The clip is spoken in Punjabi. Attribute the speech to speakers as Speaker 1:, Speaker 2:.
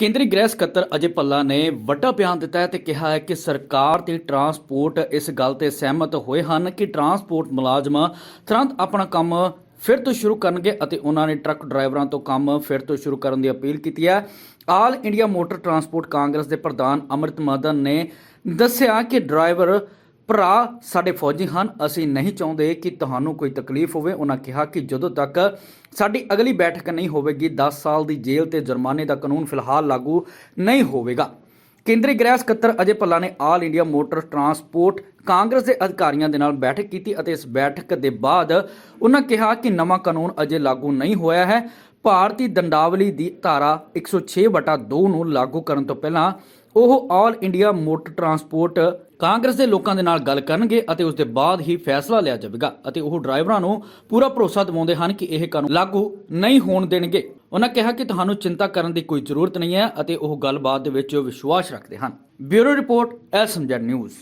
Speaker 1: ਕੇਂਦਰੀ ਗ੍ਰਹਿ ਸਕੱਤਰ ਅਜੇ ਭੱਲਾ ਨੇ ਵੱਡਾ ਬਿਆਨ ਦਿੱਤਾ ਹੈ ਤੇ ਕਿਹਾ ਹੈ ਕਿ ਸਰਕਾਰ ਤੇ ਟਰਾਂਸਪੋਰਟ ਇਸ ਗੱਲ ਤੇ ਸਹਿਮਤ ਹੋਏ ਹਨ ਕਿ ਟਰਾਂਸਪੋਰਟ ਮੁਲਾਜ਼ਮ ਤੁਰੰਤ ਆਪਣਾ ਕੰਮ ਫਿਰ ਤੋਂ ਸ਼ੁਰੂ ਕਰਨਗੇ ਅਤੇ ਉਹਨਾਂ ਨੇ ਟਰੱਕ ਡਰਾਈਵਰਾਂ ਤੋਂ ਕੰਮ ਫਿਰ ਤੋਂ ਸ਼ੁਰੂ ਕਰਨ ਦੀ ਅਪੀਲ ਕੀਤੀ ਹੈ। All India motor transport Congress ਦੇ ਪ੍ਰਧਾਨ ਅਮਰਿਤ ਮਦਨ ਨੇ ਦੱਸਿਆ ਕਿ ਡਰਾਈਵਰ ਭਰਾ, ਸਾਡੇ ਫੌਜੀ ਹਨ, ਅਸੀਂ ਨਹੀਂ ਚਾਹੁੰਦੇ ਕਿ ਤੁਹਾਨੂੰ ਕੋਈ ਤਕਲੀਫ ਹੋਵੇ। ਉਹਨਾਂ ਕਿਹਾ ਕਿ ਜਦੋਂ ਤੱਕ ਸਾਡੀ ਅਗਲੀ ਬੈਠਕ ਨਹੀਂ ਹੋਵੇਗੀ 10 ਸਾਲ ਦੀ ਜੇਲ੍ਹ ਤੇ ਜੁਰਮਾਨੇ ਦਾ ਕਾਨੂੰਨ ਫਿਲਹਾਲ ਲਾਗੂ ਨਹੀਂ ਹੋਵੇਗਾ। ਕੇਂਦਰੀ ਗ੍ਰਹਿ ਸਕੱਤਰ ਅਜੇ ਭੱਲਾ ਨੇ all India motor transport Congress ਦੇ ਅਧਿਕਾਰੀਆਂ ਦੇ ਨਾਲ ਬੈਠਕ ਕੀਤੀ ਅਤੇ ਇਸ ਬੈਠਕ ਦੇ ਬਾਅਦ ਉਹਨਾਂ ਕਿਹਾ ਕਿ ਨਵਾਂ ਕਾਨੂੰਨ ਅਜੇ ਲਾਗੂ ਨਹੀਂ ਹੋਇਆ ਹੈ। ਭਾਰਤੀ ਦੰਡਾਵਲੀ ਦੀ ਧਾਰਾ 106/2 ਨੂੰ ਲਾਗੂ ਕਰਨ ਤੋਂ ਪਹਿਲਾਂ ਉਹ all India motor transport Congress ਦੇ ਲੋਕਾਂ ਦੇ ਨਾਲ ਗੱਲ ਕਰਨਗੇ ਅਤੇ ਉਸ ਦੇ ਬਾਅਦ ਹੀ ਫੈਸਲਾ ਲਿਆ ਜਾਵੇਗਾ ਅਤੇ ਉਹ ਡਰਾਈਵਰਾਂ ਨੂੰ ਪੂਰਾ ਭਰੋਸਾ ਦਿਵਾਉਂਦੇ ਹਨ ਕਿ ਇਹ ਕਾਨੂੰਨ ਲਾਗੂ ਨਹੀਂ ਹੋਣ ਦੇਣਗੇ। ਉਹਨਾਂ ਕਿਹਾ ਕਿ ਤੁਹਾਨੂੰ ਚਿੰਤਾ ਕਰਨ ਦੀ ਕੋਈ ਜ਼ਰੂਰਤ ਨਹੀਂ ਹੈ ਅਤੇ ਉਹ ਗੱਲਬਾਤ ਦੇ ਵਿੱਚ ਵਿਸ਼ਵਾਸ ਰੱਖਦੇ ਹਨ। ਬਿਊਰੋ ਰਿਪੋਰਟ ਐਲ ਸਮਝਣ ਨਿਊਜ਼।